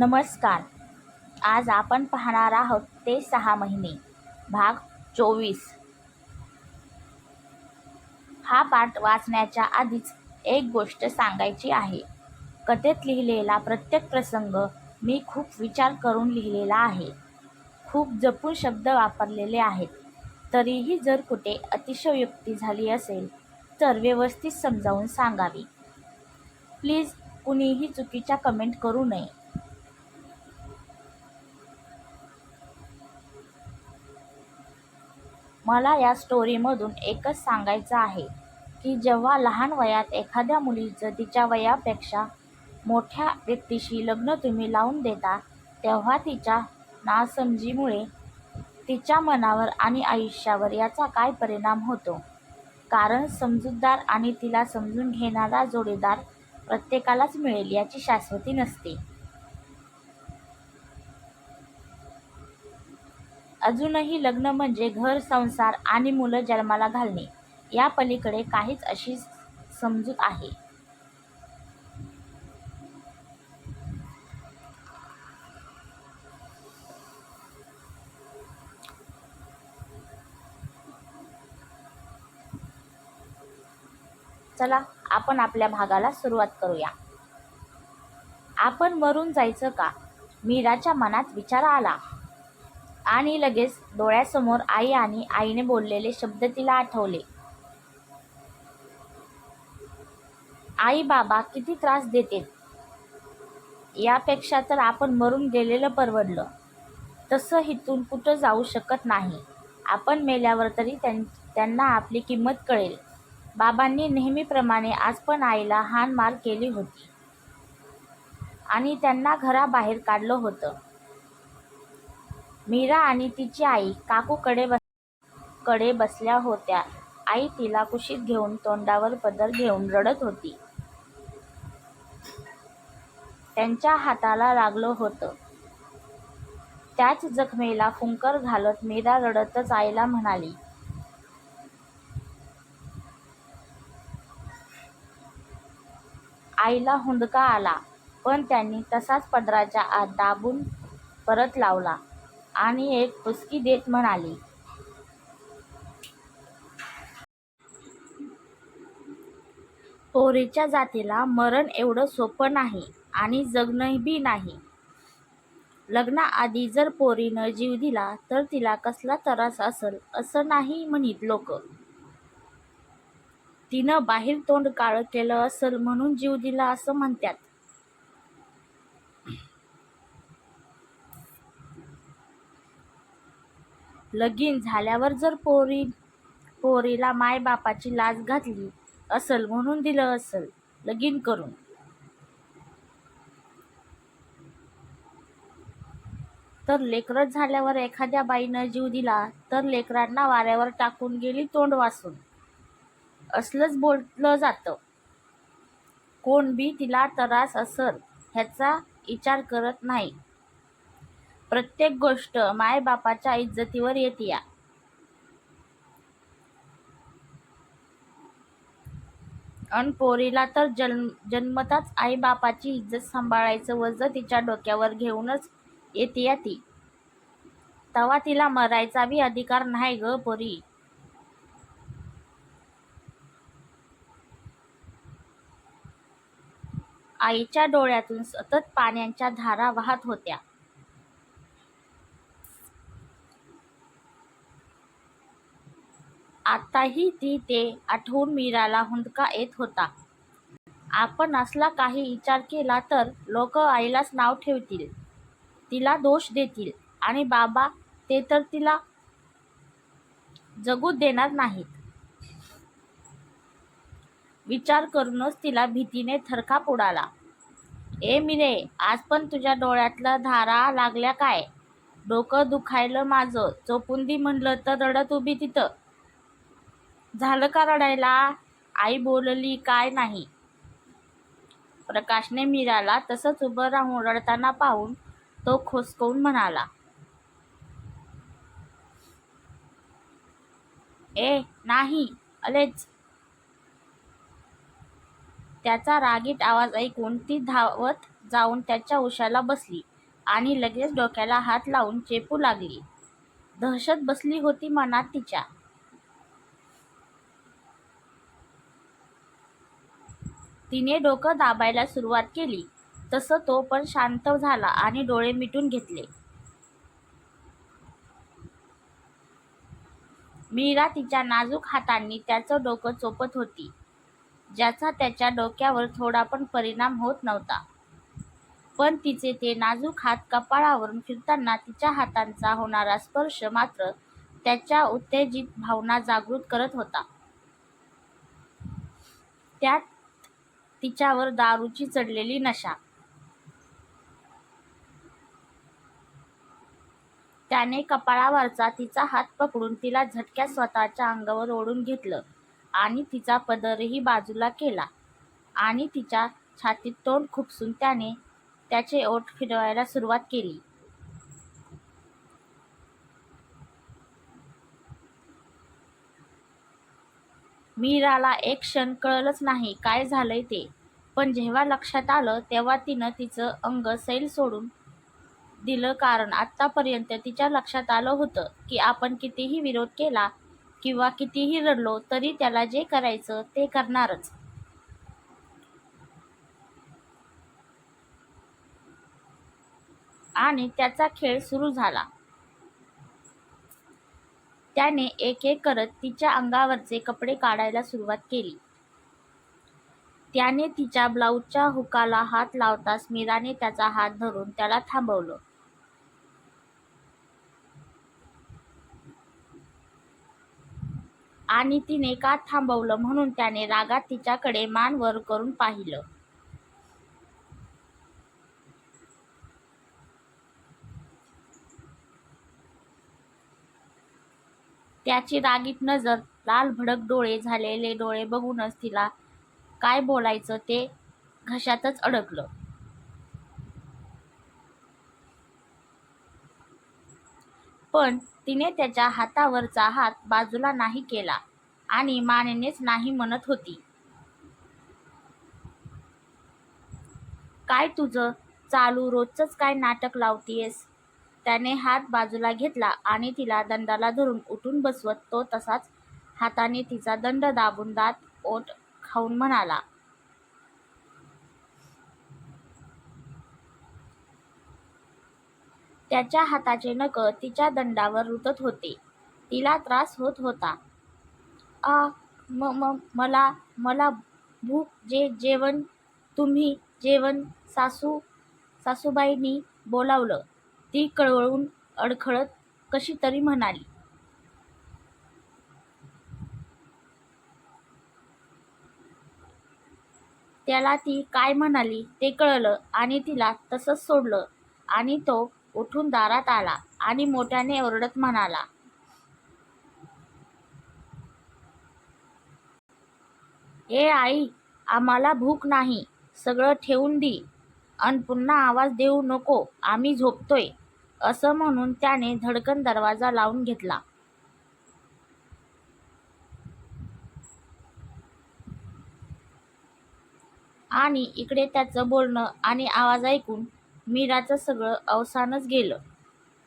नमस्कार. आज आपण पाहणार आहोत ते सहा महिने. भाग चोवीस. हा पाठ वाचण्याच्या आधीच एक गोष्ट सांगायची आहे. कथेत लिहिलेला प्रत्येक प्रसंग मी खूप विचार करून लिहिलेला आहे. खूप जपून शब्द वापरलेले आहेत. तरीही जर कुठे अतिशयोक्ती झाली असेल तर व्यवस्थित समजावून सांगावी. प्लीज कुणीही चुकीच्या कमेंट करू नये. मला या स्टोरीमधून एकच सांगायचं आहे की जेव्हा लहान वयात एखाद्या मुलीचं तिच्या वयापेक्षा मोठ्या व्यक्तीशी लग्न तुम्ही लावून देता तेव्हा तिच्या नासमजीमुळे तिच्या मनावर आणि आयुष्यावर याचा काय परिणाम होतो? कारण समजूतदार आणि तिला समजून घेणारा जोडीदार प्रत्येकालाच मिळेल याची शाश्वती नसते. अजूनही लग्न म्हणजे घर संसार आणि मुलं जन्माला घालणे. या पलीकडे काहीच अशी समजूत आहे. चला आपण आपल्या भागाला सुरुवात करूया. आपण मरून जायचं का? मीराच्या मनात विचार आला. आणि लगेच डोळ्यासमोर आई आणि आईने बोललेले शब्द तिला आठवले. आई बाबा किती त्रास देते. यापेक्षा तर आपण मरून गेलेलं परवडलं. तसं इथून कुठं जाऊ शकत नाही. आपण मेल्यावर तरी त्यां त्यांना आपली किंमत कळेल. बाबांनी नेहमीप्रमाणे आज पण आईला हानमार केली होती. आणि त्यांना घराबाहेर काढलं होतं. मीरा आणि तिची आई काकूकडे बसकडे बसल्या होत्या. आई तिला कुशीत घेऊन तोंडावर पदर घेऊन रडत होती. त्यांच्या हाताला लागलं होतं. त्याच जखमेला फुंकर घालत मीरा रडतच आईला म्हणाली आईला हुंदका आला पण त्यांनी तसाच पदराच्या आत दाबून परत लावला. आणि एक फुसकी देत म्हणाली पोरीच्या जातीला मरण एवढं सोपं नाही आणि जगणंबी नाही. लग्नाआधी जर पोरीनं जीव दिला तर तिला कसला त्रास असल असं नाही म्हणित लोक. तिनं बाहेर तोंड काळ केलं असल म्हणून जीव दिला असं म्हणतात लगीन झाल्यावर जर पोरी पोरीला मायबापाची लाज घातली असल म्हणून दिलं असल लगीन करून. तर लेकरं झाल्यावर एखाद्या बाईनं जीव दिला तर लेकरांना वाऱ्यावर टाकून गेली तोंड वासून. असलंच बोललं जातं. कोण बी तिला त्रास असल ह्याचा विचार करत नाही. प्रत्येक गोष्ट मायबापाच्या इज्जतीवर येतीया अन पोरीला तर जन्म जन्मताच आईबापाची इज्जत सांभाळायचं वज तिच्या डोक्यावर घेऊनच येतीया ती. तवा तिला मरायचा बी अधिकार नाही ग पोरी. आईच्या डोळ्यातून सतत पाण्याच्या धारा वाहत होत्या. आताही ती ते आठवून मीराला हुंदका येत होता. आपण असला काही विचार केला तर लोक आईलाच नाव ठेवतील. तिला दोष देतील आणि बाबा ते तर तिला जगू देणार नाहीत. विचार करूनच तिला भीतीने थरकाप उडाला ए मिरे आज पण तुझ्या डोळ्यातल्या धारा लागल्या काय? डोकं दुखायलं माझं. चोपुंदी म्हणलं तर रडत उभी तिथं. झालं का रडायला आई बोलली काय नाही प्रकाशने मीराला तसंच उभं राहून रडताना पाहून तो खोसकवून म्हणाला ए नाही अलेच त्याचा रागीट आवाज ऐकून ती धावत जाऊन त्याच्या उशाला बसली आणि लगेच डोक्याला हात लावून चेपू लागली. दहशत बसली होती मनात तिच्या. तिने डोकं दाबायला सुरुवात केली तसं तो पण शांत झाला आणि डोळे मिटून घेतले. मीरा तिच्या नाजूक हातांनी त्याचं डोकं चोपत होती, ज्याचा त्याच्या डोक्यावर थोडा पण परिणाम होत नव्हता. पण तिचे ते नाजूक हात कपाळावरून फिरताना तिच्या हातांचा होणारा स्पर्श मात्र त्याच्या उत्तेजित भावना जागृत करत होता. त्यात तिच्यावर दारूची चढलेली नशा. त्याने कपाळावरचा तिचा हात पकडून तिला झटक्या स्वतःच्या अंगावर ओढून घेतलं आणि तिचा पदरही बाजूला केला आणि तिच्या छातीत तोंड खुपसून त्याने त्याचे ओठ फिरवायला सुरुवात केली. मीराला एक क्षण कळलंच नाही काय झालंय ते. पण जेव्हा लक्षात आलं तेव्हा तिनं तिचं अंग सैल सोडून दिलं कारण आत्तापर्यंत तिच्या लक्षात आलं होतं की आपण कितीही विरोध केला किंवा कितीही रडलो तरी त्याला जे करायचं ते करणारच. आणि त्याचा खेळ सुरू झाला. त्याने एक एक करत तिच्या अंगावरचे कपडे काढायला सुरुवात केली. त्याने तिच्या ब्लाऊजच्या हुकाला हात लावताच मीराने त्याचा हात धरून त्याला थांबवलं. आणि तिने का थांबवलं म्हणून त्याने रागात तिच्याकडे मान वर करून पाहिलं. त्याची रागीट नजर, लाल भडक डोळे झालेले डोळे बघूनच तिला काय बोलायचं ते घशातच अडकलं. पण तिने त्याच्या हातावरचा हात बाजूला नाही केला आणि मानेनेच नाही म्हणत होती. काय तुझं चालू रोजच काय नाटक लावतीयस? त्याने हात बाजूला घेतला आणि तिला दंडाला धरून उठून बसवत तो तसाच हाताने तिचा दंड दाबून दात ओट खाऊन म्हणाला. त्याच्या हाताचे नखं तिच्या दंडावर रुतत होते. तिला त्रास होत होता. आ म म मला मला भूक जे जेवण तुम्ही जेवण सासू सासूबाईंनी बोलावलं ती कळवळून अडखळत कशी तरी म्हणाली. त्याला ती काय म्हणाली ते कळलं आणि तिला तसंच सोडलं आणि तो उठून दारात आला आणि मोठ्याने ओरडत म्हणाला. ए आई आम्हाला भूक नाही. सगळं ठेवून दी अन पुन्हा आवाज देऊ नको आम्ही झोपतोय असं म्हणून त्याने धडकन दरवाजा लावून घेतला. आणि इकडे त्याचं बोलणं आणि आवाज ऐकून मीराचं सगळं अवसानच गेलं.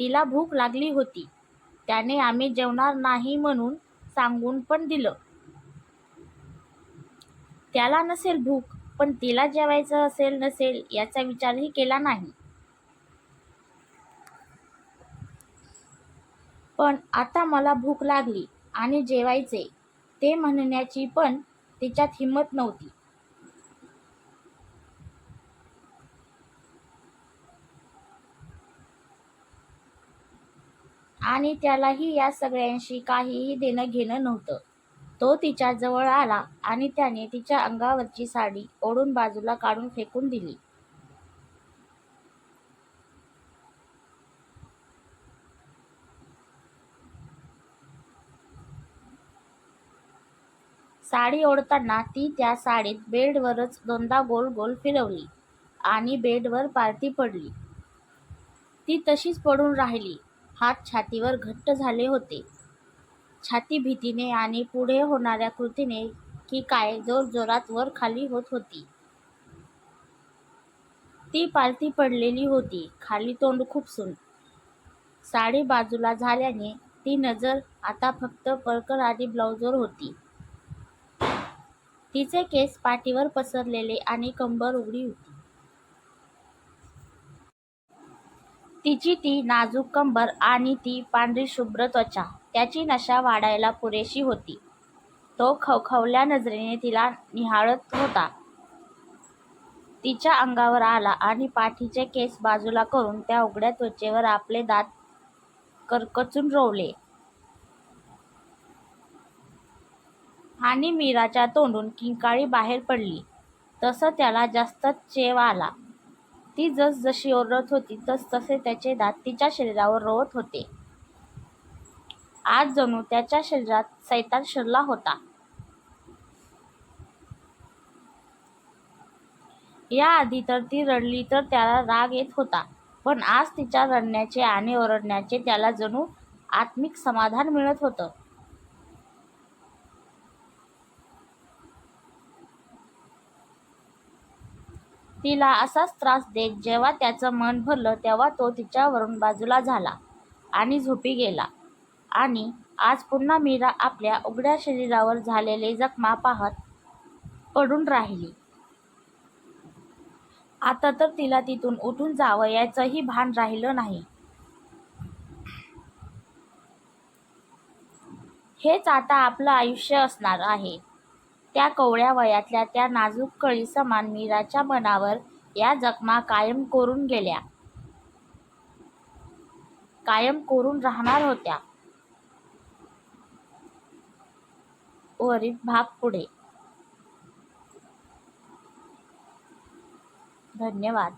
तिला भूक लागली होती. त्याने आम्ही जेवणार नाही म्हणून सांगून पण दिलं. त्याला नसेल भूक पण तिला जेवायचं असेल नसेल याचा विचारही केला नाही. पण आता मला भूक लागली आणि जेवायचे ते म्हणण्याची पण तिच्यात हिंमत नव्हती. आणि त्यालाही या सगळ्यांशी काहीही देणं घेणं नव्हतं. तो तिच्या जवळ आला आणि त्याने तिच्या अंगावरची साडी ओढून बाजूला काढून फेकून दिली. साडी ओढताना ती त्या साडीत बेडवरच दोनदा गोल गोल फिरवली आणि बेडवर पारती पडली. ती तशीच पडून राहिली. हात छातीवर घट्ट झाले होते. छाती भीतीने आणि पुढे होणाऱ्या कृतीने की काय जोरजोरात वर खाली होत होती. ती पालथी पडलेली होती. खाली तोंड खुपसून. साडी बाजूला झाल्याने ती नजर आता फक्त पर्कर आणि ब्लाऊजवर होती. तिचे केस पाठीवर पसरलेले आणि कंबर उघडी होती. तिची ती नाजूक कंबर आणि ती पांढरी शुभ्र त्वचा त्याची नशा वाढायला पुरेशी होती. तो खवखवल्या नजरेने तिला निहाळत होता. तिच्या अंगावर आला आणि पाठीचे केस बाजूला करून त्या उघड्या त्वचेवर आपले दात करकचून रोवले. आणि मीराच्या तोंडून किंकाळी बाहेर पडली तसं त्याला जास्तच चेव आला. ती जसजशी ओरडत होती तसतसे त्याचे दात तिच्या शरीरावर रोवत होते. आज जणू त्याच्या शरीरात सैतान शिरला होता. याआधी तर ती रडली तर त्याला राग येत होता. पण आज तिच्या रडण्याचे आणि ओरडण्याचे त्याला जणू आत्मिक समाधान मिळत होतं. तिला असाच त्रास देत जेव्हा त्याचं मन भरलं तेव्हा तो तिच्यावरून बाजूला झाला आणि झोपी गेला. आणि आज पुन्हा मीरा आपल्या उघड्या शरीरावर झालेले जखमा पाहत पडून राहिली. आता तर तिला तिथून उठून जावं याचंही भान राहिलं नाही. हेच आता आपलं आयुष्य असणार आहे. त्या कवळ्या वयातल्या त्या नाजूक कळी समान मीराच्या मनावर या जखमा कायम करून गेल्या. कायम करून राहणार होत्या. वरील भाग पुढे. धन्यवाद.